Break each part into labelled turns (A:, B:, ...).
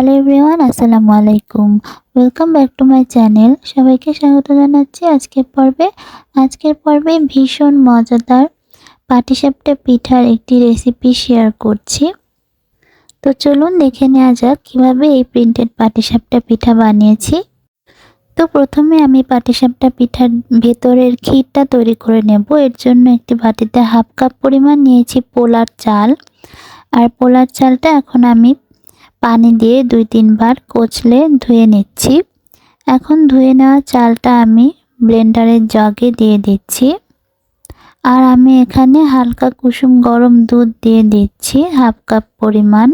A: Hello everyone আসসালামু আলাইকুম welcome back to my channel সবাইকে স্বাগত জানাচ্ছি আজকের পর্বে। আজকের পর্বে ভীষণ মজাদার পাটিসাপটা পিঠার একটি রেসিপি শেয়ার করছি। তো চলুন দেখে নেওয়া যাক কীভাবে এই প্রিন্টেড পাটিসাপটা পিঠা বানিয়েছি। তো প্রথমে আমি পাটিসাপটা পিঠার ভেতরের ক্ষীরটা তৈরি করে নেব। এর জন্য একটি বাটিতে হাফ কাপ পরিমাণ নিয়েছি পোলার চাল। আর পোলার চালটা এখন আমি পানি দিয়ে দুই তিনবার কচলে ধুয়ে নিচ্ছি। এখন ধুয়ে নেওয়া চালটা আমি ব্লেন্ডারের জগে দিয়ে দিচ্ছি। আর আমি এখানে হালকা কুসুম গরম দুধ দিয়ে দিচ্ছি, হাফ কাপ পরিমাণ।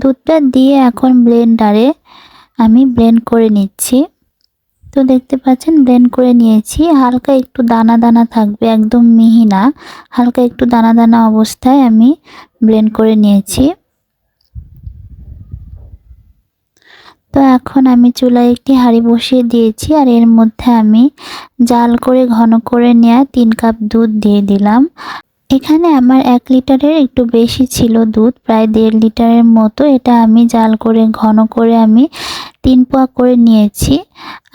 A: দুধটা দিয়ে এখন ব্লেন্ডারে আমি ব্লেন্ড করে নিচ্ছি। তো দেখতে পাচ্ছেন ব্লেন্ড করে নিয়েছি। হালকা একটু দানা দানা থাকবে, একদম মিহি না। হালকা একটু দানা দানা অবস্থায় আমি ব্লেন্ড করে নিয়েছি। তো এখন আমি চুলায় একটি হাঁড়ি বসিয়ে দিয়েছি আর এর মধ্যে আমি জাল করে ঘন করে নেওয়া তিন কাপ দুধ দিয়ে দিলাম। এখানে আমার এক লিটারের একটু বেশি ছিল দুধ, প্রায় দেড় লিটারের মতো। এটা আমি জাল করে ঘন করে আমি তিন পোয়া করে নিয়েছি।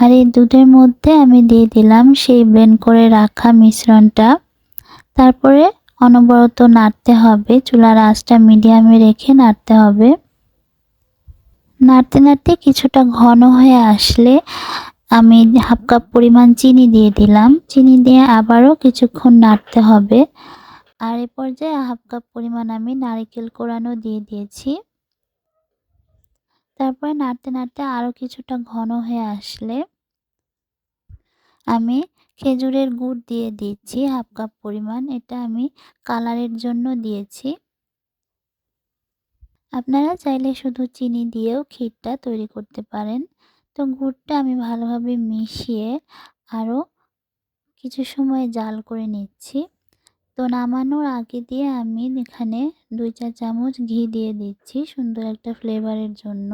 A: আর এই দুধের মধ্যে আমি দিয়ে দিলাম সেই ব্লেন্ড করে রাখা মিশ্রণটা। তারপরে অনবরত নাড়তে হবে। চুলার আঁচটা মিডিয়ামে রেখে নাড়তে হবে। নাড়তে নাড়তে কিছুটা ঘন হয়ে আসলে আমি হাফ কাপ পরিমাণ চিনি দিয়ে দিলাম। চিনি দিয়ে আবারও কিছুক্ষণ নাড়তে হবে। আর এ পর্যায়ে হাফ কাপ পরিমাণ আমি নারিকেল কোরানো দিয়ে দিয়েছি। তারপরে নাড়তে নাড়তে আরও কিছুটা ঘন হয়ে আসলে আমি খেজুরের গুড় দিয়ে দিচ্ছি, হাফ কাপ পরিমাণ। এটা আমি কালারের জন্য দিয়েছি। আপনারা চাইলে শুধু চিনি দিয়েও ক্ষীরটা তৈরি করতে পারেন। তো গুড়টা আমি ভালোভাবে মিশিয়ে আরও কিছু সময় জাল করে নিচ্ছি। তো নামানোর আগে দিয়ে আমি এখানে দুই চার চামচ ঘি দিয়ে দিচ্ছি সুন্দর একটা ফ্লেভারের জন্য।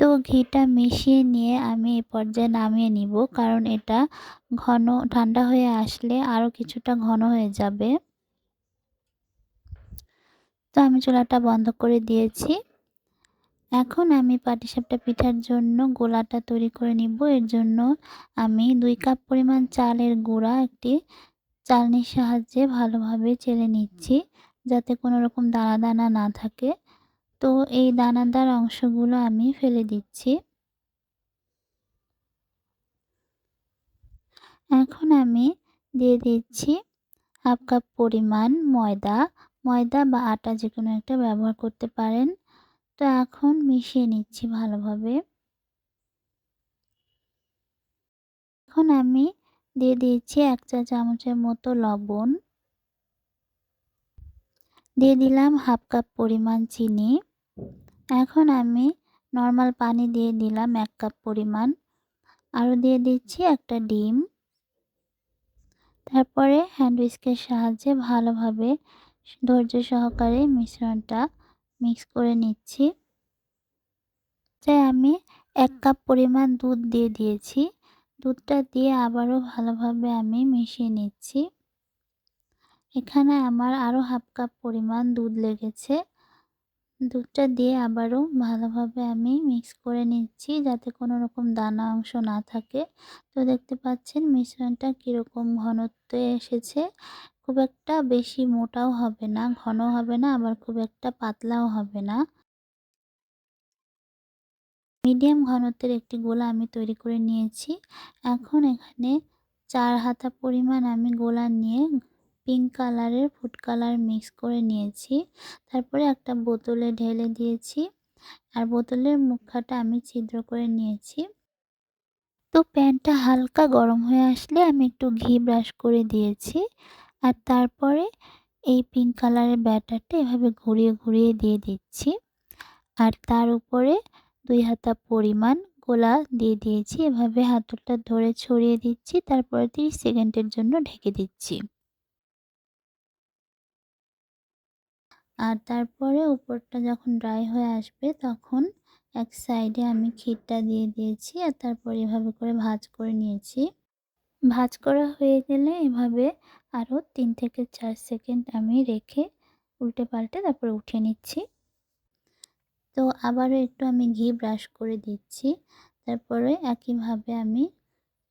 A: তো ঘিটা মিশিয়ে নিয়ে আমি এ পর্যায়ে নামিয়ে নিব কারণ এটা ঘন, ঠান্ডা হয়ে আসলে আরও কিছুটা ঘন হয়ে যাবে। তো আমি চুলাটা বন্ধ করে দিয়েছি। এখন আমি পাটিসাপটা পিঠার জন্য গোলাটা তৈরি করে নিব। এর জন্য আমি দুই কাপ পরিমাণ চালের গুঁড়া, একটি চালনির সাহায্যে ভালোভাবে চেলে নিচ্ছি যাতে কোনো রকম দানা দানা না থাকে। তো এই দানাদার অংশগুলো আমি ফেলে দিচ্ছি। এখন আমি দিয়ে দিচ্ছি হাফ কাপ পরিমাণ ময়দা। ময়দা বা আটা যে কোনো একটা ব্যবহার করতে পারেন। তো এখন মিশিয়ে নিচ্ছি ভালোভাবে। এখন আমি দিয়ে দিয়েছি এক চা চামচের মতো লবণ। দিয়ে দিলাম হাফ কাপ পরিমাণ চিনি। এখন আমি নর্মাল পানি দিয়ে দিলাম এক কাপ পরিমাণ। আরও দিয়ে দিচ্ছি একটা ডিম। তারপরে হ্যান্ড উইস্কের সাহায্যে ভালোভাবে ধৈর্য সহকারে মিশ্রণটা মিক্স করে নিচ্ছি। তাই আমি এক কাপ পরিমাণ দুধ দিয়ে দিয়েছি। দুধটা দিয়ে আবারও ভালোভাবে আমি মিশিয়ে নিচ্ছি। এখানে আমার আরও হাফ কাপ পরিমাণ দুধ লেগেছে। দুধটা দিয়ে আবারও ভালোভাবে আমি মিক্স করে নিচ্ছি যাতে কোনো রকম দানা অংশ না থাকে। তো দেখতে পাচ্ছেন মিশ্রণটা কীরকম ঘনত্বে এসেছে। খুব একটা বেশি মোটাও হবে না ঘন হবে না, আবার খুব একটা পাতলাও হবে না। মিডিয়াম ঘনত্বের একটি গোলা আমি তৈরি করে নিয়েছি। এখন এখানে চার হাতা পরিমাণ আমি গোলা নিয়ে পিঙ্ক কালারের ফুড কালার মিক্স করে নিয়েছি। তারপরে একটা বোতলে ঢেলে দিয়েছি আর বোতলের মুখাটা আমি ছিদ্র করে নিয়েছি। তো প্যানটা হালকা গরম হয়ে আসলে আমি একটু ঘি ব্রাশ করে দিয়েছি আর তারপরে এই পিঙ্ক কালারের ব্যাটারটা এভাবে ঘুরিয়ে ঘুরিয়ে দিয়ে দিচ্ছি। আর তার উপরে দুই হাতা পরিমাণ গোলা দিয়ে দিয়েছি। এভাবে হাতলটা ধরে ছড়িয়ে দিচ্ছি, তারপরে তিরিশ সেকেন্ডের জন্য ঢেকে দিচ্ছি। আর তারপরে উপরটা যখন ড্রাই হয়ে আসবে, তখন এক সাইডে আমি ক্ষীরটা দিয়ে দিয়েছি আর তারপর এভাবে করে ভাজ করে নিয়েছি। ভাজ করা হয়ে গেলে এভাবে আরও তিন থেকে চার সেকেন্ড আমি রেখে উল্টে পাল্টে তারপরে উঠিয়ে নিচ্ছি। তো আবারও একটু আমি ঘি ব্রাশ করে দিচ্ছি। তারপরে একইভাবে আমি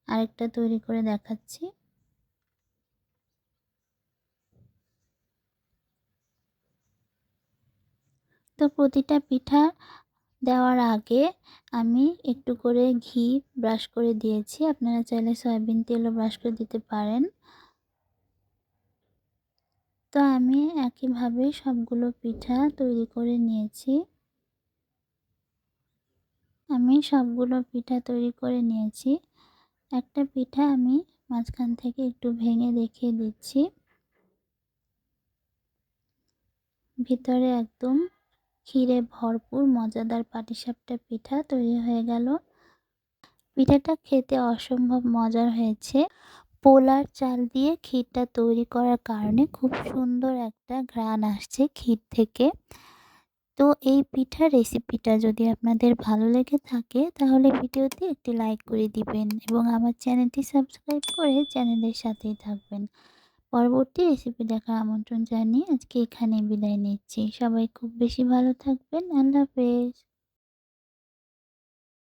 A: আরেকটা তৈরি করে দেখাচ্ছি। তো প্রতিটা পিঠা দেওয়ার আগে আমি একটু করে ঘি ব্রাশ করে দিয়েছি। আপনারা চাইলে সয়াবিন তেলও ব্রাশ করে দিতে পারেন। তো আমি একইভাবে সবগুলো পিঠা তৈরি করে নিয়েছি। আমি সবগুলো পিঠা তৈরি করে নিয়েছি। একটা পিঠা আমি মাঝখান থেকে একটু ভেঙে দেখিয়ে দিচ্ছি। ভিতরে একদম ক্ষীরে ভরপুর, মজাদার পাটিসাপটা পিঠা তৈরি হয়ে গেল। পিঠাটা খেতে অসম্ভব মজার হয়েছে। পোলার চাল দিয়ে ক্ষীরটা তৈরি করার কারণে খুব সুন্দর একটা ঘ্রাণ আসছে ক্ষীর থেকে। তো এই পিঠার রেসিপিটা যদি আপনাদের ভালো লেগে থাকে, তাহলে ভিডিওতে একটি লাইক করে দিবেন এবং আমার চ্যানেলটি সাবস্ক্রাইব করে চ্যানেলের সাথেই থাকবেন। পরবর্তী রেসিপি দেখার আমন্ত্রণ জানিয়ে আজকে এখানে বিদায় নিচ্ছি। সবাই খুব বেশি ভালো থাকবেন। আল্লাহ হাফেজ।